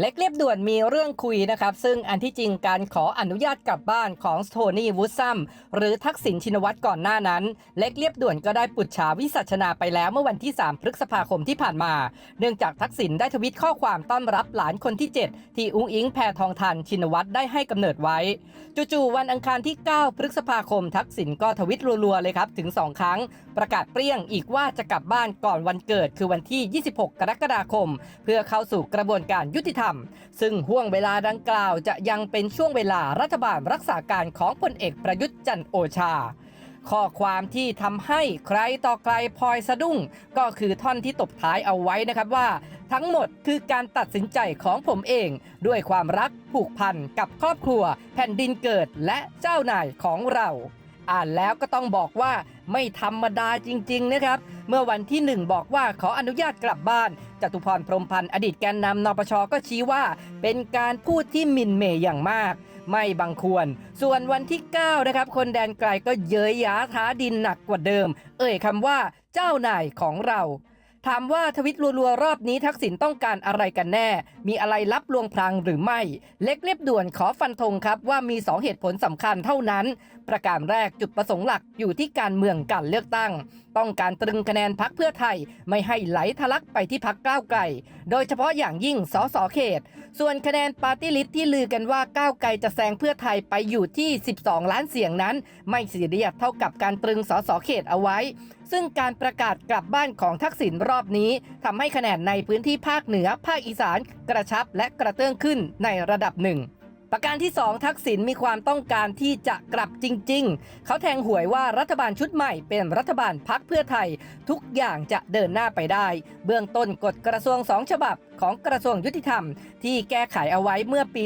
เล็กเรียบด่วนมีเรื่องคุยนะครับ ซึ่งอันที่จริงการขออนุญาตกลับบ้านของโทนี่วูดซัมหรือทักษิณชินวัตรก่อนหน้านั้น เล็กเรียบด่วนก็ได้ปุจฉาวิสัชนาไปแล้วเมื่อวันที่ 3 พฤษภาคมที่ผ่านมา เนื่องจากทักษิณได้ทวิตข้อความต้อนรับหลานคนที่ 7 ที่อุ้งอิงแพทองทันชินวัตรได้ให้กำเนิดไว้ จู่ๆวันอังคารที่ 9 พฤษภาคม ทักษิณก็ทวิตรัวๆเลยครับถึง 2 ครั้ง ประกาศเปรี้ยงอีกว่าจะกลับบ้านก่อนวันเกิด คือวันที่ 26 กรกฎาคม เพื่อเข้าสู่กระบวนการยุติธรรมซึ่งห่วงเวลาดังกล่าวจะยังเป็นช่วงเวลารัฐบาลรักษาการของพลเอกประยุทธ์จันทร์โอชา ข้อความที่ทำให้ใครต่อใครพลอยสะดุ้ง ก็คือท่อนที่ตบท้ายเอาไว้นะครับว่า ทั้งหมดคือการตัดสินใจของผมเอง ด้วยความรักผูกพันกับครอบครัว แผ่นดินเกิดและเจ้านายของเรา อ่านแล้วก็ต้องบอกว่าไม่ธรรมดาจริง ๆ นะครับ เมื่อวันที่หนึ่งบอกว่าขออนุญาตกลับบ้านจตุพรพรมพันธ์อดีตแกนนำนปชก็ชี้ว่า เป็นการพูดที่หมินเหมย์อย่างมาก ไม่บังควร ส่วนวันที่ 9 นะครับ คนแดนไกลก็เย้ยหยาท้าดินหนักกว่าเดิม เอ่ยคำว่าเจ้านายของเรา ถามว่าทวิตรัวๆ รอบนี้ทักษิณต้องการอะไรกันแน่ มีอะไรลับลวงพรางหรือไม่ เล็กเรียบด่วนขอฟันธงครับว่ามี 2 เหตุผลสำคัญเท่านั้น ประการแรกจุดประสงค์หลักอยู่ที่การเมืองการเลือกตั้ง ต้องการตรึงคะแนนพักเพื่อไทย ไม่ให้ไหลทะลักไปที่พักก้าวไกล โดยเฉพาะอย่างยิ่งสสเขต ส่วนคะแนนปาร์ตี้ลิสที่ลือกันว่าก้าวไกลจะแซงเพื่อไทยไปอยู่ที่ 12 ล้านเสียงนั้น ไม่ซีเรียสเท่ากับการตรึงสสเขตเอาไว้ ซึ่งการประกาศกลับบ้านของทักษิณรอบนี้ทำให้คะแนนในพื้นที่ภาคเหนือ ภาคอีสาน กระชับและกระเตื้องขึ้นในระดับหนึ่ง ประการที่ 2 ทักษิณมีความต้องการที่จะกลับจริง ๆ เขาแทงหวยว่ารัฐบาลชุดใหม่เป็นรัฐบาลพักเพื่อไทย ทุกอย่างจะเดินหน้าไปได้ เบื้องต้นกฎกระทรวงสองฉบับของกระทรวงยุติธรรม ที่แก้ไขเอาไว้เมื่อปี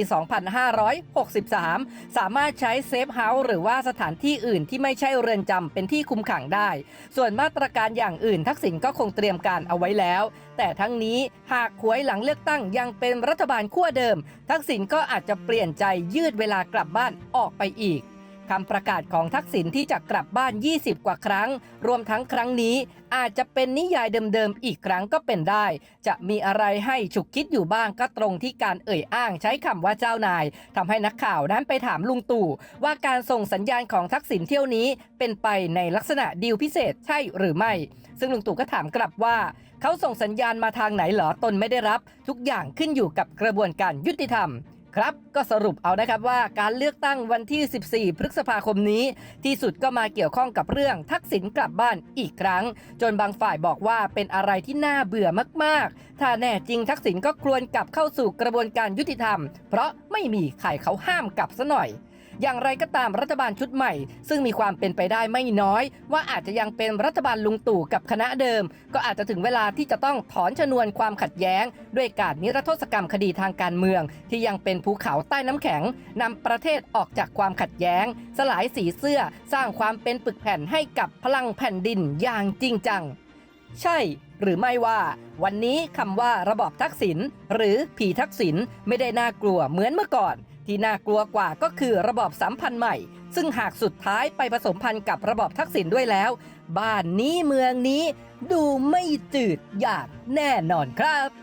2563 สามารถใช้เซฟเฮาส์หรือว่าสถานที่อื่นที่ไม่ใช่เรือนจำเป็นที่คุมขังได้ ส่วนมาตรการอย่างอื่นทักษิณก็คงเตรียมการเอาไว้แล้ว แต่ทั้งนี้หากหวยหลังเลือกตั้งยังเป็นรัฐบาลขั้วเดิม ทักษิณก็อาจจะเปลี่ยนใจยืดเวลากลับบ้านออกไปอีกคำประกาศของทักษิณที่จะกลับบ้าน 20 กว่าครั้ง รวมทั้งครั้งนี้ อาจจะเป็นนิยายเดิมๆ อีกครั้งก็เป็นได้ จะมีอะไรให้ฉุกคิดอยู่บ้างก็ตรงที่การเอ่ยอ้างใช้คำว่าเจ้านายทำให้นักข่าวนั้นไปถามลุงตู่ ว่าการส่งสัญญาณของทักษิณเที่ยวนี้ เป็นไปในลักษณะดีลพิเศษใช่หรือไม่ ซึ่งลุงตู่ก็ถามกลับว่าเขาส่งสัญญาณมาทางไหนเหรอตนไม่ได้รับ ทุกอย่างขึ้นอยู่กับกระบวนการยุติธรรม ครับก็สรุปเอานะครับว่าการเลือกตั้งวันที่ 14 พฤษภาคมนี้ ที่สุดก็มาเกี่ยวข้องกับเรื่องทักษิณกลับบ้านอีกครั้ง จนบางฝ่ายบอกว่าเป็นอะไรที่น่าเบื่อมากๆ ถ้าแน่จริงทักษิณก็ควรกลับเข้าสู่กระบวนการยุติธรรม เพราะไม่มีใครเขาห้ามกลับซะหน่อย อย่างไรก็ตามรัฐบาลชุดใหม่ ซึ่งมีความเป็นไปได้ไม่น้อย ว่าอาจจะยังเป็นรัฐบาลลุงตู่กับคณะเดิม ก็อาจจะถึงเวลาที่จะต้องถอนชนวนความขัดแย้ง ด้วยการนิรโทษกรรมคดีทางการเมือง ที่ยังเป็นภูเขาใต้น้ำแข็งนำประเทศออกจากความขัดแย้ง สลายสีเสื้อ สร้างความเป็นปึกแผ่นให้กับพลังแผ่นดินอย่างจริงจัง ใช่หรือไม่ว่า วันนี้คำว่าระบอบทักษิณหรือผีทักษิณไม่ได้น่ากลัวเหมือนเมื่อก่อน ที่น่ากลัวกว่าก็คือระบอบสัมพันธ์ใหม่ ซึ่งหากสุดท้ายไปผสมพันธ์กับระบอบทักษิณด้วยแล้ว บ้านนี้เมืองนี้ดูไม่จืดอย่างแน่นอนครับ